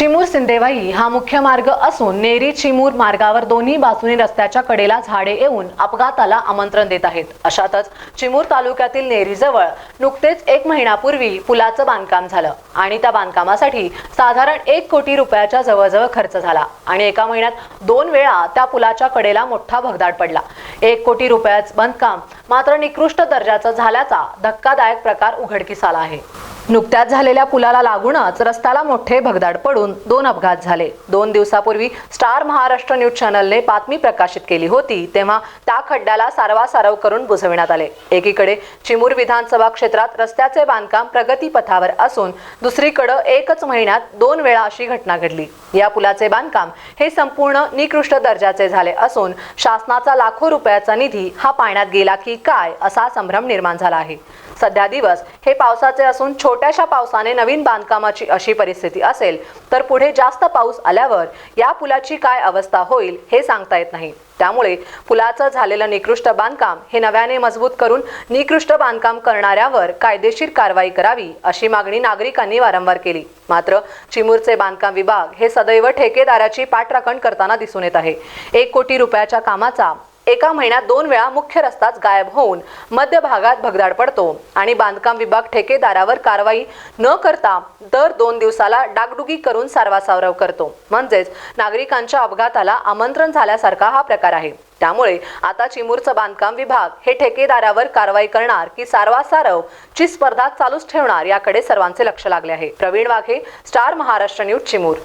चिमूर सिंदेवाई हा मुख्य मार्ग असून नेरी चिमूर मार्गावर दोन्ही बाजूनी रस्त्याच्या कडेला झाडे येऊन अपघाताला आमंत्रण देत आहेत. अशातच चिमूर तालुक्यातील नेरीजवळ नुकतेच एक महिन्यापूर्वी पुलाचं बांधकाम झालं आणि त्या बांधकामासाठी साधारण एक कोटी रुपयाच्या जवळजवळ खर्च झाला आणि एका महिन्यात दोन वेळा त्या पुलाच्या कडेला मोठा भगदाड पडला. एक कोटी रुपयाचं बांधकाम मात्र निकृष्ट दर्जाचं झाल्याचा धक्कादायक प्रकार उघडकीस आला आहे. नुकत्याच झालेल्या पुलाला लागूनच रस्त्याला मोठे भगदाड पडून दोन अपघात झाले. दोन दिवसापूर्वी स्टार महाराष्ट्र न्यूज चॅनलने बातमी प्रकाशित केली होती तेव्हा त्या खड्ड्याला सारवासारव करून बुजविण्यात आले. एकीकडे चिमूर विधानसभा क्षेत्रात रस्त्याचे बांधकाम प्रगतीपथावर असून दुसरीकडे एकच महिन्यात दोन वेळा अशी घटना घडली. या पुलाचे बांधकाम हे संपूर्ण निकृष्ट दर्जाचे झाले असून शासनाचा लाखो रुपयाचा निधी हा पाण्यात गेला की काय असा संभ्रम निर्माण झाला आहे. सध्या दिवस हे पावसाचे असून छोट्याशा पावसाने नवीन बांधकामाची अशी परिस्थिती असेल तर पुढे जास्त पाऊस आल्यावर या पुलाची काय अवस्था होईल हे सांगता येत नाही. त्यामुळे पुलाचं झालेलं निकृष्ट बांधकाम हे नव्याने मजबूत करून निकृष्ट बांधकाम करणाऱ्यावर कायदेशीर कारवाई करावी अशी मागणी नागरिकांनी वारंवार केली. मात्र चिमूरचे बांधकाम विभाग हे सदैव ठेकेदाराची पाठराखण करताना दिसून येत आहे. एक कोटी रुपयाच्या कामाचा एका महिन्यात दोन वेळा मुख्य रस्ताच गायब होऊन मध्य भागात भगदाड पडतो. आणि बांधकाम विभाग ठेकेदारावर कारवाई न करता दर दोन दिवसाला डागडुगी करून सारवासारव करतो. म्हणजेच नागरिकांच्या अपघाताला आमंत्रण झाल्यासारखा हा प्रकार आहे. त्यामुळे आता चिमूरचं बांधकाम विभाग हे ठेकेदारावर कारवाई करणार की सारवासारव ची स्पर्धा चालूच ठेवणार याकडे सर्वांचे लक्ष लागले आहे. Praveen Waghe star Maharashtra news Chimur.